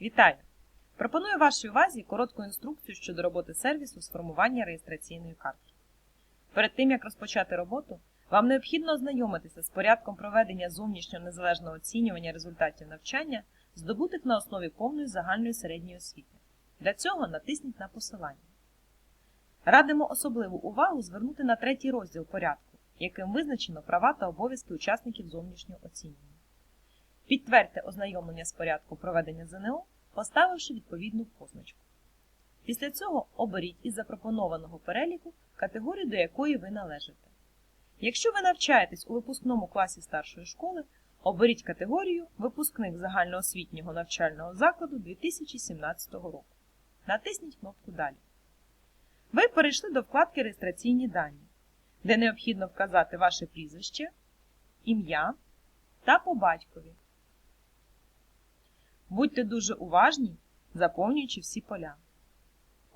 Вітаю! Пропоную вашій увазі коротку інструкцію щодо роботи сервісу з формування реєстраційної картки. Перед тим, як розпочати роботу, вам необхідно ознайомитися з порядком проведення зовнішнього незалежного оцінювання результатів навчання, здобутих на основі повної загальної середньої освіти. Для цього натисніть на посилання. Радимо особливу увагу звернути на третій розділ порядку, яким визначено права та обов'язки учасників зовнішнього оцінювання. Підтвердьте ознайомлення з порядком проведення ЗНО, поставивши відповідну позначку. Після цього оберіть із запропонованого переліку категорію, до якої ви належите. Якщо ви навчаєтесь у випускному класі старшої школи, оберіть категорію Випускник загальноосвітнього навчального закладу 2017 року. Натисніть кнопку Далі. Ви перейшли до вкладки Реєстраційні дані, де необхідно вказати ваше прізвище, ім'я та по батькові. Будьте дуже уважні, заповнюючи всі поля.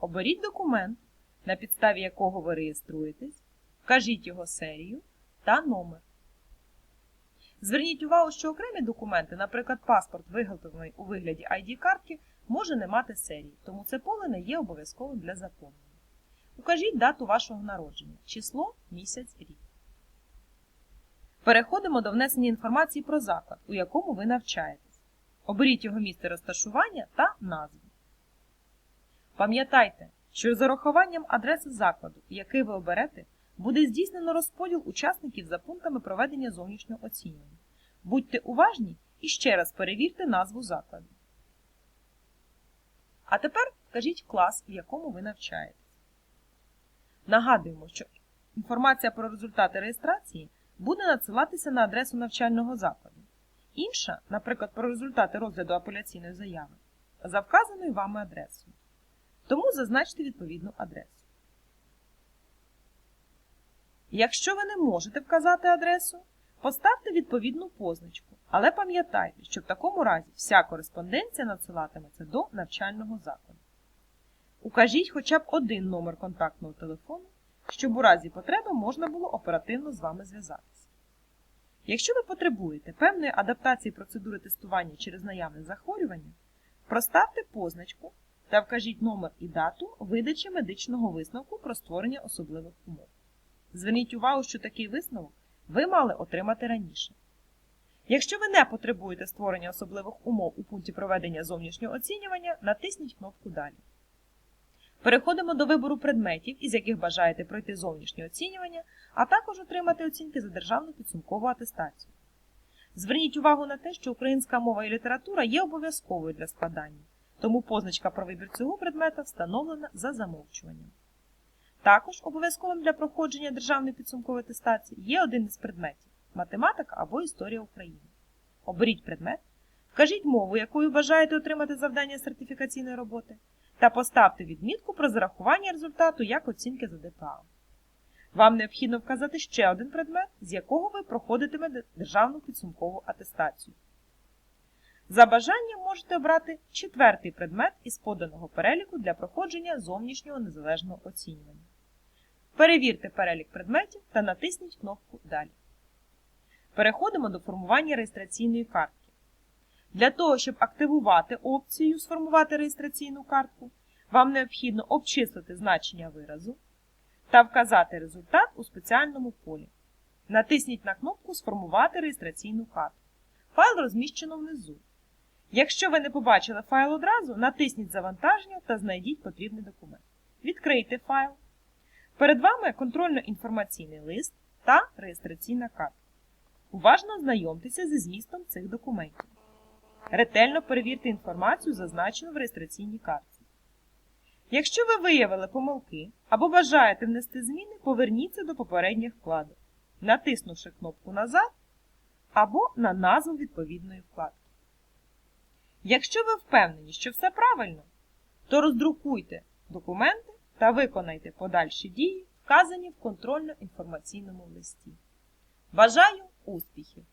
Оберіть документ, на підставі якого ви реєструєтесь, вкажіть його серію та номер. Зверніть увагу, що окремі документи, наприклад, паспорт, виготовлений у вигляді ID-картки, може не мати серії, тому це поле не є обов'язковим для заповнення. Укажіть дату вашого народження, число, місяць, рік. Переходимо до внесення інформації про заклад, у якому ви навчаєтесь. Оберіть його місце розташування та назву. Пам'ятайте, що з урахуванням адреси закладу, який ви оберете, буде здійснено розподіл учасників за пунктами проведення зовнішнього оцінювання. Будьте уважні і ще раз перевірте назву закладу. А тепер вкажіть клас, в якому ви навчаєтесь. Нагадуємо, що інформація про результати реєстрації буде надсилатися на адресу навчального закладу. Інша, наприклад, про результати розгляду апеляційної заяви, за вказаною вами адресою. Тому зазначте відповідну адресу. Якщо ви не можете вказати адресу, поставте відповідну позначку, але пам'ятайте, що в такому разі вся кореспонденція надсилатиметься до навчального закладу. Укажіть хоча б один номер контактного телефону, щоб у разі потреби можна було оперативно з вами зв'язатися. Якщо ви потребуєте певної адаптації процедури тестування через наявне захворювання, проставте позначку та вкажіть номер і дату видачі медичного висновку про створення особливих умов. Зверніть увагу, що такий висновок ви мали отримати раніше. Якщо ви не потребуєте створення особливих умов у пункті проведення зовнішнього оцінювання, натисніть кнопку Далі. Переходимо до вибору предметів, із яких бажаєте пройти зовнішнє оцінювання, а також отримати оцінки за державну підсумкову атестацію. Зверніть увагу на те, що українська мова і література є обов'язковою для складання, тому позначка про вибір цього предмета встановлена за замовчуванням. Також обов'язковим для проходження державної підсумкової атестації є один із предметів математика або історія України. Оберіть предмет, вкажіть мову, якою бажаєте отримати завдання сертифікаційної роботи, та поставте відмітку про зарахування результату як оцінки за ДПА. Вам необхідно вказати ще один предмет, з якого ви проходитимете державну підсумкову атестацію. За бажанням можете обрати четвертий предмет із поданого переліку для проходження зовнішнього незалежного оцінювання. Перевірте перелік предметів та натисніть кнопку Далі. Переходимо до формування реєстраційної картки. Для того, щоб активувати опцію Сформувати реєстраційну картку, вам необхідно обчислити значення виразу та вказати результат у спеціальному полі. Натисніть на кнопку Сформувати реєстраційну картку. Файл розміщено внизу. Якщо ви не побачили файл одразу, натисніть Завантаження та знайдіть потрібний документ. Відкрийте файл. Перед вами контрольно-інформаційний лист та реєстраційна картка. Уважно ознайомтеся зі змістом цих документів. Ретельно перевірте інформацію, зазначену в реєстраційній картці. Якщо ви виявили помилки або бажаєте внести зміни, поверніться до попередніх вкладок, натиснувши кнопку Назад або на назву відповідної вкладки. Якщо ви впевнені, що все правильно, то роздрукуйте документи та виконайте подальші дії, вказані в контрольно-інформаційному листі. Бажаю успіхів!